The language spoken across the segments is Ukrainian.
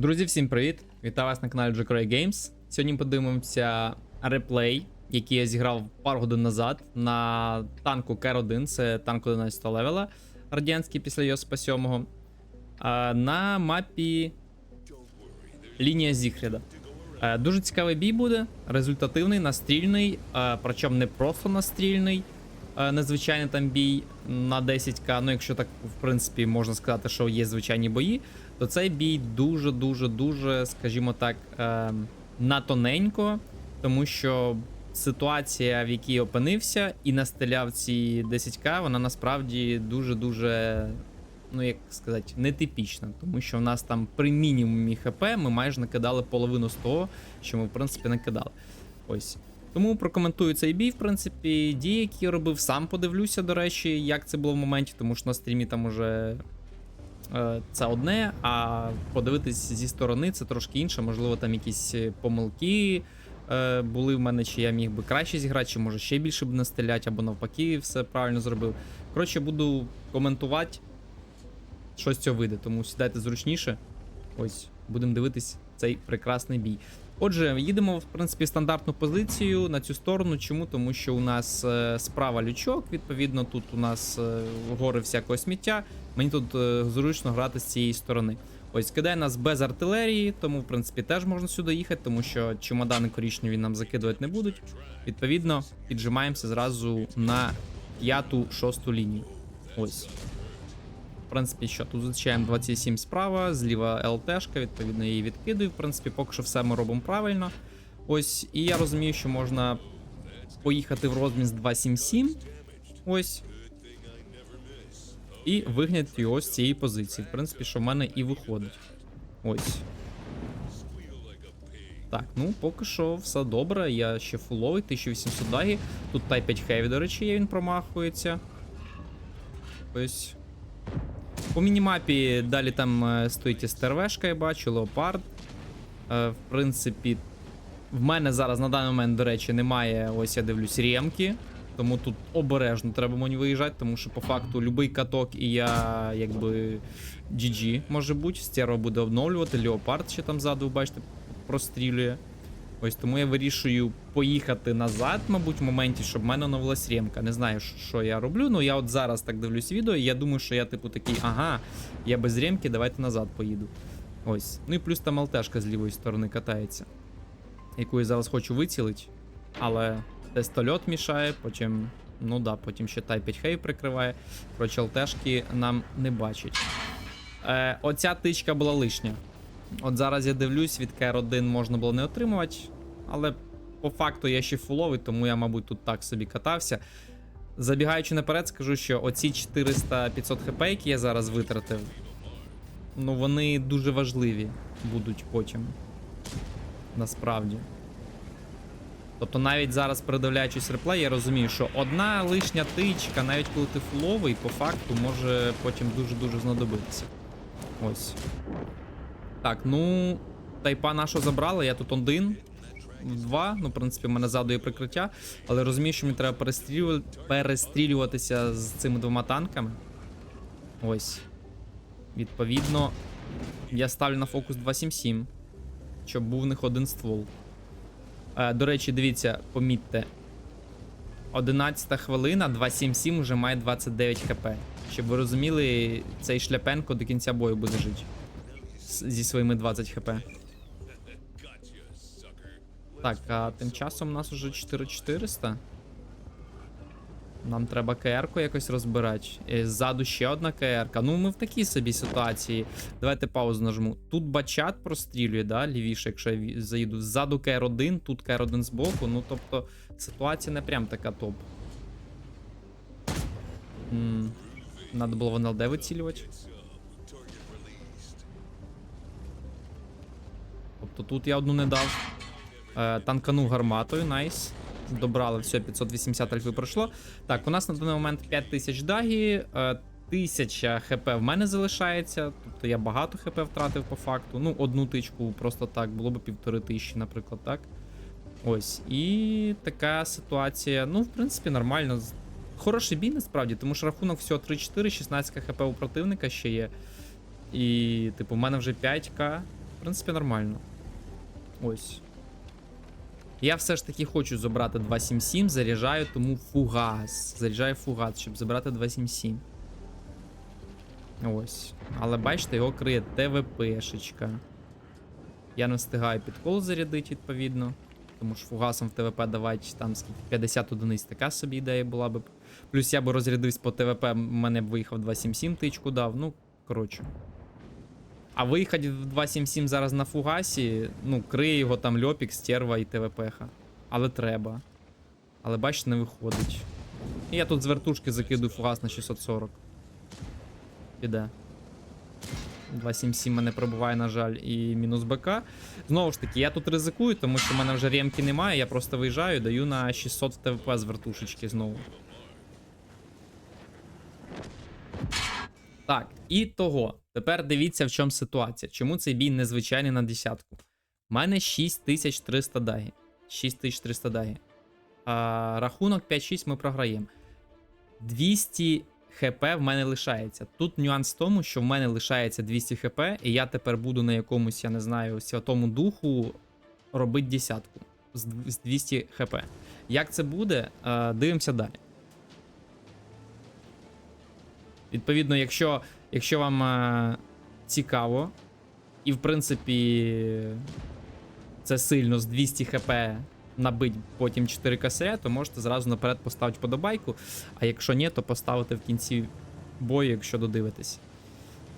Друзі, всім привіт! Вітаю вас на каналі Jacray Games. Сьогодні подивимося реплей, який я зіграв пару годин назад на танку Кер-1, це танк 11 левела, радянський після Йосипа 7. А, На мапі Лінія Зіхріда. Е, Дуже цікавий бій буде, результативний, настрільний, е, причому не просто настрільний, незвичайний там бій на 10к. Ну, якщо так, в принципі, можна сказати, що є звичайні бої, то цей бій дуже-дуже дуже, скажімо так, е, на тоненько, тому що ситуація, в якій опинився, і настріляв ці 10к, вона насправді дуже-дуже. Ну, як сказати, нетипічна, тому що в нас там при мінімумі ХП ми майже накидали половину з того, що ми, в принципі, накидали. Ось. Тому прокоментую цей бій, в принципі, дії, які я робив, сам подивлюся, до речі, як це було в моменті, тому що на стрімі там уже е, це одне, а подивитись зі сторони це трошки інше. Можливо, там якісь е, помилки е, були в мене, чи я міг би краще зіграти, чи може ще більше б настріляти, або навпаки, все правильно зробив. Коротше, буду коментувати, що з цього вийде, тому сідайте зручніше. Ось, будемо дивитись цей прекрасний бій. Отже, їдемо в принципі стандартну позицію на цю сторону. Чому? Тому що у нас е, справа лючок, відповідно, тут у нас е, гори всякого сміття. Мені тут е, зручно грати з цієї сторони. Ось кидає нас без артилерії, тому в принципі теж можна сюди їхати, тому що чемодани корічневі нам закидувати не будуть. Відповідно, піджимаємося зразу на п'яту шосту лінію. Ось. В принципі, що тут зустрічаємо 27 справа, зліва ЛТшка, відповідно, її відкидаю. В принципі, поки що все ми робимо правильно. Ось, і я розумію, що можна поїхати в розмін 277. Ось. І вигняти його з цієї позиції. В принципі, що в мене і виходить. Ось. Так, ну поки що все добре. Я ще фуловий, 1800 дагі. Тут Type 5 Heavy, до речі, є, він промахується. Ось. По мінімапі далі там е, стоїть стервешка, я бачу, леопард. Е, в принципі, в мене зараз на даний момент, до речі, немає. Ось я дивлюсь ремки. Тому тут обережно треба мені виїжджати, тому що по факту будь-який каток і я якби GG може бути. Стерва буде обновлювати, леопард ще там ззаду, бачите, прострілює. Ось тому я вирішую поїхати назад, мабуть, в моменті, щоб в мене оновилась ремка. Не знаю, що- я роблю. Ну я от зараз так дивлюсь відео, і я думаю, що я типу такий, ага, я без ремки, давайте назад поїду. Ось. Ну і плюс там ЛТшка з лівої сторони катається, яку я зараз хочу вицілити. Але тестольот мішає, потім. Ну да, потім ще 5 Хей прикриває. Коротше, ЛТшки нам не бачать. Е, оця тичка була лишня. От зараз я дивлюсь, від КР1 можна було не отримувати, але по факту я ще фуловий, тому я, мабуть, тут так собі катався. Забігаючи наперед, скажу, що оці 400-500 хп, які я зараз витратив, ну вони дуже важливі будуть потім. Насправді. Тобто навіть зараз передивляючись реплей, я розумію, що одна лишня тичка, навіть коли ти фуловий, по факту може потім дуже-дуже знадобитися. Ось. Так, ну. Тайпа нашого забрали, я тут один. Два. Ну, в принципі, в мене ззаду є прикриття. Але розумію, що мені треба перестрілю... перестрілюватися з цими двома танками. Ось. Відповідно, я ставлю на фокус 277. Щоб був в них один ствол. Е, до речі, дивіться, помітьте. 11 хвилина, 277 вже має 29 хп. Щоб ви розуміли, цей шляпенко до кінця бою буде жити. Зі своїми 20 хп. Так, а тим часом у нас уже 4400. Нам треба КР-ку якось розбирати. Е, Ззаду ще одна КР-ка. Ну, ми в такій собі ситуації. Давайте паузу нажму. Тут бачат прострілює, да, лівіше, якщо я заїду. Ззаду КР-1, тут КР-1 збоку. Ну, тобто, ситуація не прям така топ. Надо було в НЛД вицілювати. Тобто тут я одну не дав. Е, танканув гарматою, найс. Добрали, все, 580 альфи пройшло. Так, у нас на даний момент 5000 дагі, е, 1000 хп в мене залишається. Тобто я багато хп втратив по факту. Ну, одну тичку просто так, було б півтори тисячі, наприклад, так. Ось. І така ситуація. Ну, в принципі, нормально. Хороший бій насправді, тому що рахунок всього 3-4, 16 хп у противника ще є. І, типу, в мене вже 5к. В принципі, нормально. Ось. Я все ж таки хочу забрати 277, заряджаю, тому фугас. Заряджаю фугас, щоб забрати 277. Ось. Але бачите, його криє ТВПшечка. Я не встигаю підкол зарядити, відповідно. Тому що фугасом в ТВП давати там скільки 50 одиниць, така собі ідея була б. Плюс я би розрядився по ТВП, мене б виїхав 277 тичку дав. Ну, коротше. А виїхати в 277 зараз на фугасі, ну, криє його там льопік, стерва і ТВПха. Але треба. Але бачите, не виходить. І я тут з вертушки закидую фугас на 640. Піде. 277 мене пробуває, на жаль, і мінус БК. Знову ж таки, я тут ризикую, тому що в мене вже ремки немає, я просто виїжджаю, даю на 600 ТВП з вертушечки знову. Так, і того. Тепер дивіться, в чому ситуація. Чому цей бій незвичайний на десятку? У мене 6300 даги. 6300 даги. А, рахунок 5-6 ми програємо. 200 хп в мене лишається. Тут нюанс в тому, що в мене лишається 200 хп, і я тепер буду на якомусь, я не знаю, святому духу робити десятку з 200 хп. Як це буде? Дивимося далі. Відповідно, якщо, якщо вам е, цікаво, і в принципі це сильно з 200 хп набить потім 4 косаря, то можете зразу наперед поставити подобайку. А якщо ні, то поставити в кінці бою, якщо додивитесь.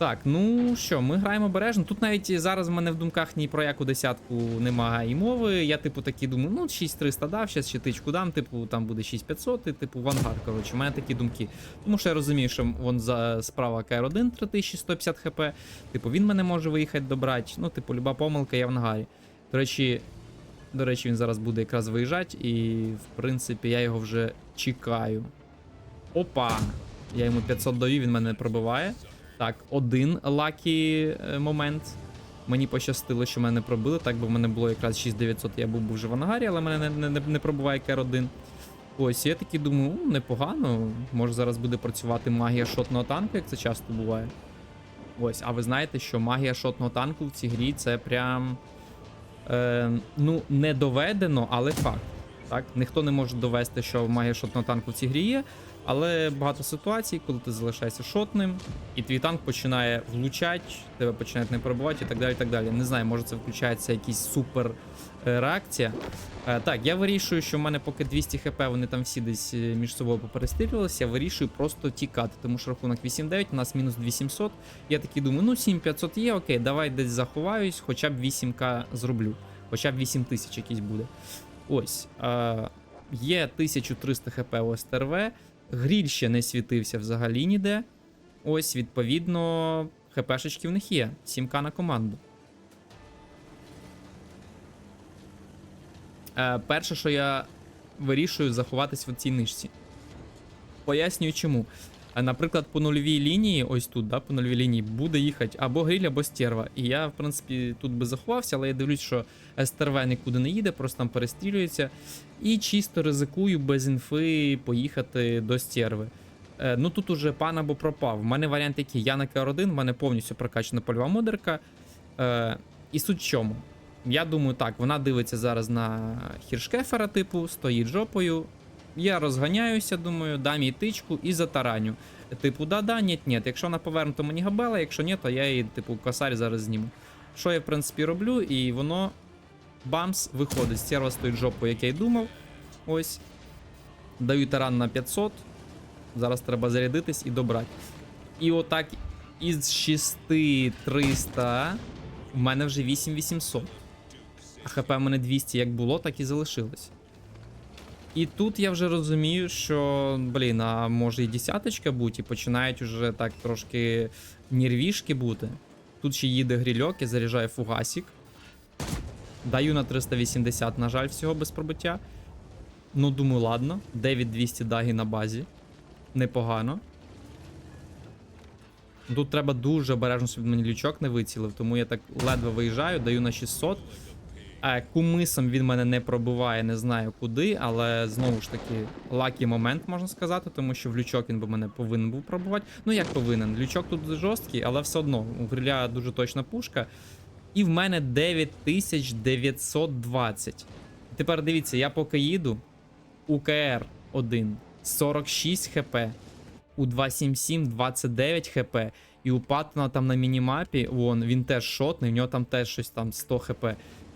Так, ну що, ми граємо обережно. Тут навіть зараз в мене в думках ні про яку десятку немає і мови. Я, типу, такий думаю, ну 6300 дав, зараз ще тичку дам, типу, там буде 6500, і типу в ангар. Коротше, у мене такі думки. Тому що я розумію, що вон за справа КР1 3150 хп. Типу, він мене може виїхати добрати. Ну, типу, люба помилка, я в ангарі. До речі, до речі, він зараз буде якраз виїжджати, і в принципі я його вже чекаю. Опа! Я йому 500 даю, він мене пробиває. Так, один лакі е, момент. Мені пощастило, що мене пробили. Так би в мене було якраз 6900, я був вже в ангарі, але мене не, не, не пробиває КР1. Ось, я такий думаю, «М, непогано. Може зараз буде працювати магія шотного танку, як це часто буває. Ось, а ви знаєте, що магія шотного танку в цій грі це прям. Е, ну, не доведено, але факт. Так? Ніхто не може довести, що магія шотного танку в цій грі є. Але багато ситуацій, коли ти залишаєшся шотним, і твій танк починає влучати, тебе починають не пробувати і так далі. так далі. Не знаю, може це включається якийсь супер е, реакція. Е, так, я вирішую, що в мене поки 200 хп, вони там всі десь е, між собою поперестрілювалися, я вирішую просто тікати, тому що рахунок 8-9, у нас мінус 2700. Я такий думаю, ну 7500 є, окей, давай десь заховаюсь, хоча б 8к зроблю, хоча б 8000 якийсь буде. Ось. Є 1300 хп у СТРВ. Гріль ще не світився взагалі ніде. Ось, відповідно, хпшечки в них є. 7к на команду. Е, перше, що я вирішую, заховатись в цій нишці. Пояснюю чому. Наприклад, по нульовій лінії, ось тут, да, по нульовій лінії, буде їхати або гриль, або стерва. І я, в принципі, тут би заховався, але я дивлюсь, що СТРВ нікуди не їде, просто там перестрілюється. І чисто ризикую без інфи поїхати до стерви. Е, ну тут уже пан або пропав. У мене варіант який, я на КР1, в мене повністю прокачана польова модерка. Е, і суть в чому? Я думаю, так, вона дивиться зараз на хіршкефера, типу, стоїть жопою. Я розганяюся, думаю, дам їй тичку і затараню. Типу, да-да, ні, ні. Якщо вона поверне, то мені габела, якщо ні, то я її, типу, косарь зараз зніму. Що я, в принципі, роблю, і воно бамс виходить. Стерва стоїть жопою, як я й думав. Ось. Даю таран на 500. Зараз треба зарядитись і добрати. І отак із 6300 в мене вже 8800. А хп в мене 200 як було, так і залишилось. І тут я вже розумію, що, блін, а може і десяточка бути, і починають уже так трошки нервішки бути. Тут ще їде грільок, я заряджаю фугасик. Даю на 380, на жаль, всього без пробиття. Ну, думаю, ладно. 9200 даги на базі. Непогано. Тут треба дуже обережно, щоб мені лючок не вицілив, тому я так ледве виїжджаю, даю на 600. Кумисом він мене не пробиває, не знаю куди, але знову ж таки лакі момент можна сказати, тому що в лючок він би мене повинен був пробувати. Ну як повинен? Лючок тут жорсткий, але все одно у гриля дуже точна пушка. І в мене 9920. Тепер дивіться, я поки їду. УКР 1 46 хп. У 277 29 хп. І у Паттона там на мінімапі, вон, він теж шотний, в нього там теж щось там 100 хп.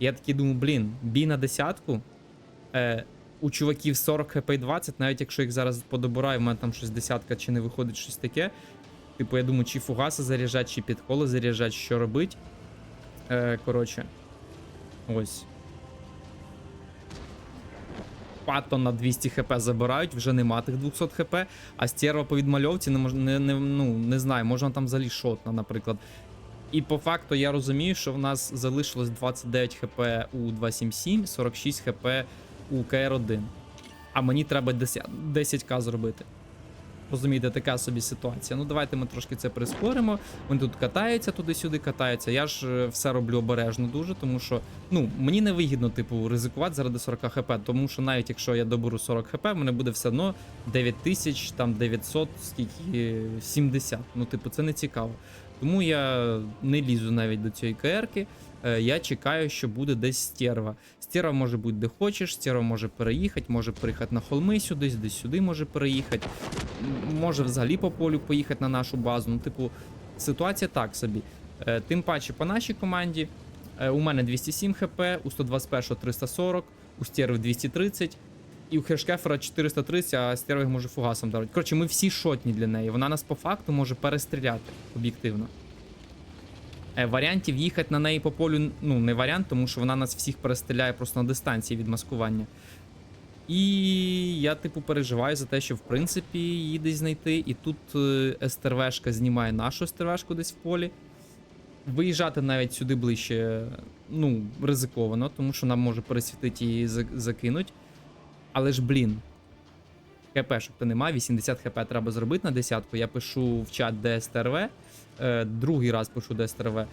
Я такий думаю, блін, бій на десятку. Е, у чуваків 40 хп і 20, навіть якщо їх зараз подобираю, в мене там щось десятка чи не виходить щось таке. Типу, я думаю, чи фугаси заряджать, чи підколи заряджать, що робить. Е, коротше. Ось. Паттон на 200 хп забирають, вже нема тих 200 хп, а стерва по відмальовці не, мож, не, не, ну, не знаю, можна там взагалі шотна, наприклад. І по факту я розумію, що в нас залишилось 29 хп у 277, 46 хп у КР1. А мені треба 10, 10к зробити. Розумієте, така собі ситуація. Ну, давайте ми трошки це прискоримо. Вони тут катаються туди-сюди, катаються. Я ж е, все роблю обережно дуже, тому що ну, мені не вигідно, типу, ризикувати заради 40 хп, тому що навіть якщо я доберу 40 хп, в мене буде все одно 9000, там 900, скільки 70. Ну, типу, це не цікаво. Тому я не лізу навіть до цієї КРки. Е, Я чекаю, що буде десь стерва. Стерва може бути де хочеш, стерва може переїхати, може переїхати на холми сюди, десь сюди може переїхати. Може взагалі по полю поїхати на нашу базу. Ну, типу, ситуація так собі. Е, Тим паче по нашій команді. е, У мене 207 хп, у 121 340, у стерви 230. І у Хешкефера 430, а стерви може фугасом даруть. Коротше, ми всі шотні для неї. Вона нас по факту може перестріляти об'єктивно. Е, варіантів їхати на неї по полю, ну, не варіант, тому що вона нас всіх перестріляє просто на дистанції від маскування. І я, типу, переживаю за те, що в принципі її десь знайти. І тут е, СТРВшка знімає нашу СТРВшку десь в полі. Виїжджати навіть сюди ближче, ну, ризиковано, тому що нам може пересвітити і за- закинуть. Але ж, блін. ХПшок то нема, 80 хп треба зробити на десятку. Я пишу в чат ДСТРВ. Е, другий раз пишу ДСТРВ.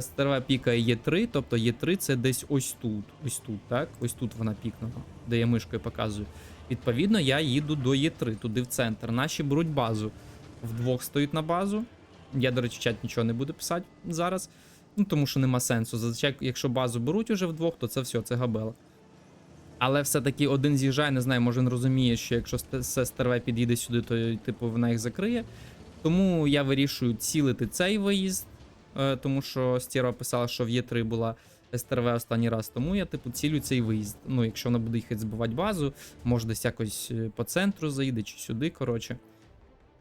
СТРВ пікає Є3, тобто Є3 це десь ось тут. Ось тут, так? Ось тут вона пікнула, де я мишкою показую. Відповідно, я їду до Є3, туди в центр. Наші беруть базу. Вдвох стоїть на базу. Я, до речі, в чат нічого не буду писати зараз. Ну, тому що нема сенсу. Зазвичай, якщо базу беруть уже вдвох, то це все, це габела. Але все-таки один з'їжджає, не знаю, може він розуміє, що якщо ст- СТРВ під'їде сюди, то типу вона їх закриє. Тому я вирішую цілити цей виїзд, е, тому що Стєра писала, що в Є3 була СТРВ останній раз. Тому я, типу, цілю цей виїзд. Ну, якщо вона буде їхати збивати базу, може десь якось е, по центру заїде чи сюди, коротше.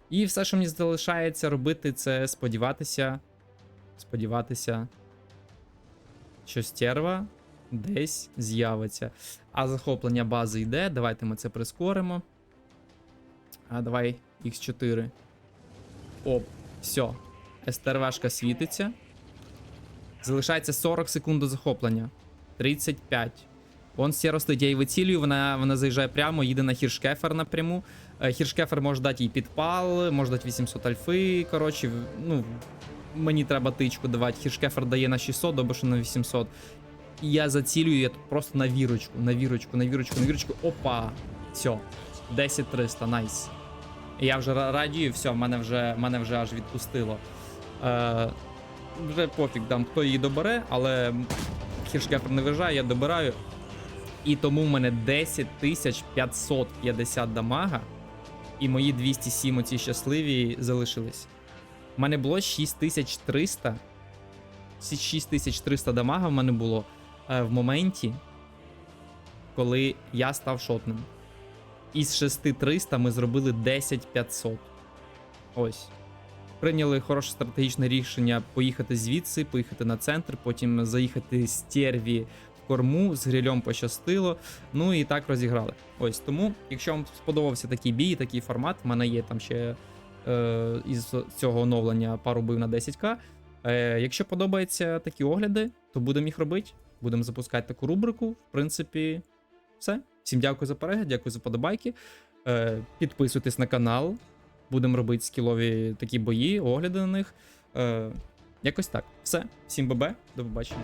І все, що мені залишається робити, це сподіватися. Сподіватися, що стерва десь з'явиться. А захоплення бази йде. Давайте ми це прискоримо. А давай X4. Оп, все. СТРВшка світиться. Залишається 40 секунд до захоплення. 35. Вон все ростить, я її вицілюю, вона, вона заїжджає прямо, їде на Хіршкефер напряму. Е, Хіршкефер може дати їй підпал, може дати 800 альфи. Коротше, ну, мені треба тичку давати. Хіршкефер дає на 600, добре, що на 800. І я зацілюю, я просто на вірочку, на вірочку, на вірочку, на вірочку. Опа! Все. 10-300, найс. Я вже радію, все, мене вже, мене вже аж відпустило. Е, вже пофіг там, хто її добере, але Хіршкефер не виїжджає, я добираю. І тому в мене 10 550 дамага, і мої 207 оці щасливі залишились. У мене було 6300. 6300 дамага в мене було в моменті, коли я став шотним. Із 6300 ми зробили 10500. Ось. Прийняли хороше стратегічне рішення поїхати звідси, поїхати на центр, потім заїхати з Терві в корму, з грильом пощастило. Ну і так розіграли. Ось тому, якщо вам сподобався такий бій, такий формат, в мене є там ще е, із цього оновлення пару бив на 10к. Е, якщо подобаються такі огляди, то будемо їх робити. Будемо запускати таку рубрику. В принципі, все. Всім дякую за перегляд, дякую за подобайки. Е, підписуйтесь на канал. Будемо робити скілові такі бої, огляди на них. Е, якось так. Все. Всім бабе, до побачення.